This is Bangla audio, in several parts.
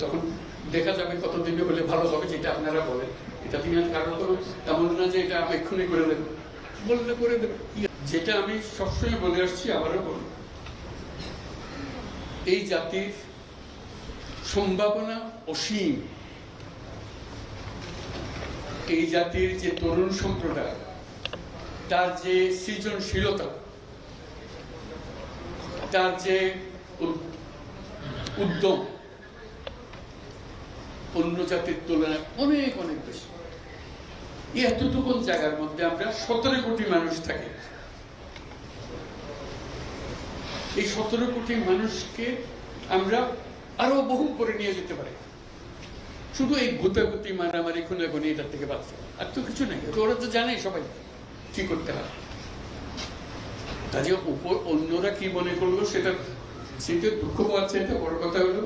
তাহলে তখন দেখা যাবে কতদিনে হলে ভালো হবে যেটা আপনারা বলেন। এটা তিনি আর কারণ কোনো এমন না যে এটা আমি এক্ষুনি করে দেবো। বললে করে দেবে। যেটা আমি সবসময় বলে আসছি, আবারও বলি এই জাতির সম্ভাবনা অসীম। এই জাতির যে তরুণ সম্প্রদায়, তার যে সৃজনশীলতা, তার যে উদ- উদ্যম অন্য জাতির তুলনায় অনেক অনেক বেশি। এতটুকু জায়গার মধ্যে আমরা সতেরো কোটি মানুষ থাকি। এই সতেরো কোটি মানুষকে আমরা আরও বহু করে নিয়ে যেতে পারি। শুধু এই গুতাগুতি মারামারি, খুনাখুনি এটার থেকে বাঁচতে আর তো কিছু নেই ওরা তো জানে সবাই কি করতে হয়। কাজে উপর অন্যরা কি মনে করল সেটা সেটা দুঃখ পাচ্ছে, এটা বড় কথা হলো।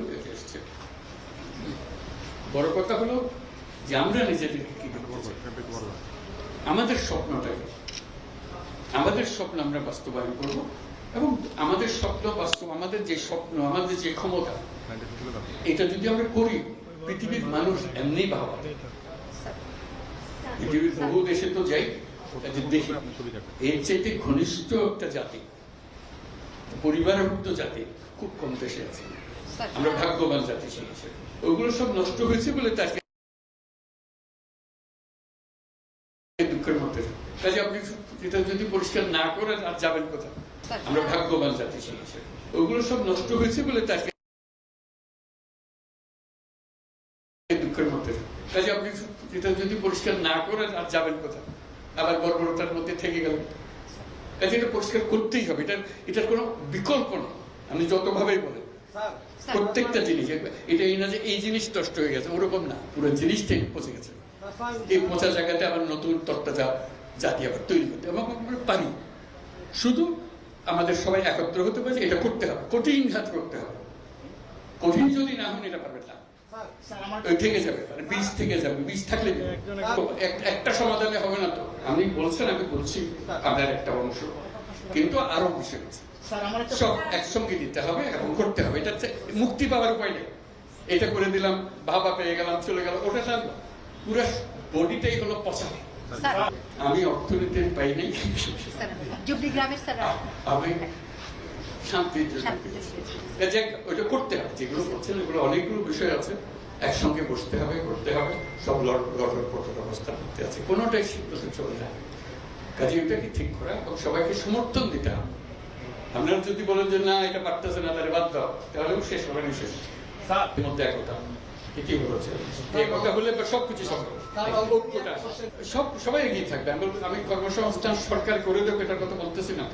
বড় কথা হলো যে আমরা নিজেদেরকে কি আমাদের স্বপ্নটা কি? আমাদের স্বপ্ন আমরা বাস্তবায়ন করব এবং আমাদের স্বপ্ন বাস্তব আমাদের যে স্বপ্ন আমাদের যে ক্ষমতা এটা যদি আমরা করি পৃথিবীর মানুষ এমনি ভাবা। পৃথিবীর বহু দেশে তো যাই দেখি। এর চাইতে ঘনিষ্ঠ একটা জাতি পরিবারভুক্ত জাতি খুব কম দেশে আছে। আমরা ভাগ্যবান জাতি সেই হিসেবে। ওগুলো সব নষ্ট হয়েছে বলে তাকে দুঃখের মধ্যে। কাজে আপনি এটা যদি পরিষ্কার না করে আর যাবেন কোথায়? আমরা ভাগ্যবান জাতি ওগুলো সব নষ্ট হয়েছে বলে তাকে দুঃখের মধ্যে। কাজে আপনি এটা যদি পরিষ্কার না করেন, আর যাবেন কোথায়? আবার বর্বরতার মধ্যে থেকে গেলেন। কাজে এটা পরিষ্কার করতেই হবে। এটার এটার কোনো বিকল্প নেই। আপনি যতভাবেই বলেন। প্রত্যেকটা জিনিস এটা এই না যে এই জিনিস নষ্ট হয়ে গেছে ওরকম না। পুরো জিনিসটাই পচে গেছে। এই পচা জায়গাতে আবার নতুন তত্ত্বা জাতি আবার তৈরি করতে এবং পারি। শুধু আমাদের সবাই একত্র হতে পারে এটা করতে হবে কঠিন হাত করতে হবে। কঠিন যদি না হন এটা পারবে না। থেকে যাবে মানে বীজ থেকে যাবে বীজ থাকলে একটা সমাধানে হবে না তো। আপনি বলছেন আমি বলছি আপনার একটা অংশ। কিন্তু আরও বিষয় আছে। সব একসঙ্গে দিতে হবে এবং করতে হবে। এটা মুক্তি পাওয়ার উপায় নেই। এটা করে দিলাম পেয়ে গেলাম চলে গেল ওটা না পুরো বডিটাই হলো পচা। আমি অর্থনীতির পাই নাই। আমি শান্তির জন্য ওইটা করতে হবে যেগুলো করছেন এগুলো অনেকগুলো বিষয় আছে। একসঙ্গে বসতে হবে করতে হবে। সব লড় লড়র পটর অবস্থা করতে আছে। কোনোটাই সিদ্ধান্ত চলে যায় কাজে ওইটাকে ঠিক করা এবং সবাইকে সমর্থন দিতে হবে। আপনারা যদি বলেন যে না এটা পারতেছে না তাহলে বাদ দাও তাহলেও শেষ হবে না শেষ মধ্যে একতা বলেছে? একতা হলে সব কিছু সম্ভব। সব সবাই এগিয়ে থাকবে। আমি আমি কর্মসংস্থান সরকার করে দেবো এটার কথা বলতেছি না।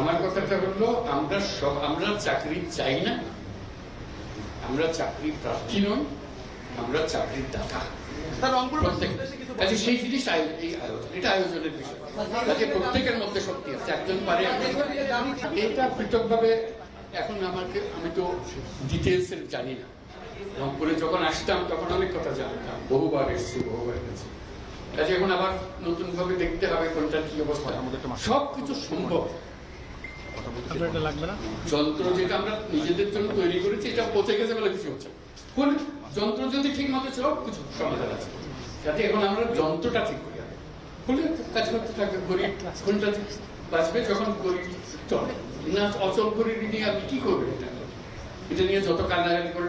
আমার কথাটা হলো আমরা সব আমরা চাকরি চাই না। আমরা চাকরি প্রার্থী নই আমরা চাকরির দাতা। কাজে সেই জিনিস এই এটা আয়োজনের বিষয়। কাজে প্রত্যেকের মধ্যে শক্তি আছে একজন পারে এটা পৃথকভাবে এখন আমাকে আমি তো ডিটেলস জানি না। রংপুরে যখন আসতাম তখন অনেক কথা জানতাম। বহুবার এসেছি বহুবার গেছি। কাজে এখন আবার নতুন ভাবে দেখতে হবে কোনটা কি অবস্থা। সব কিছু সম্ভব। আপনার এটা লাগবে না? যন্ত্র যেটা আমরা নিজেদের জন্য তৈরি করেছি এটা পচে গেছে বলে কিছু হচ্ছে না। যন্ত্র যদি ঠিক মতো সব কিছু সমাধান আছে যাতে এখন আমরা যন্ত্রটা ঠিক করি। হলে কাজ করতে থাকবে গরিব কোনটা বাঁচবে যখন গরিব চলে। না অচল গরিব নিয়ে আপনি কি করবেন এটা? এটা নিয়ে যত কান্নাকাটি করে।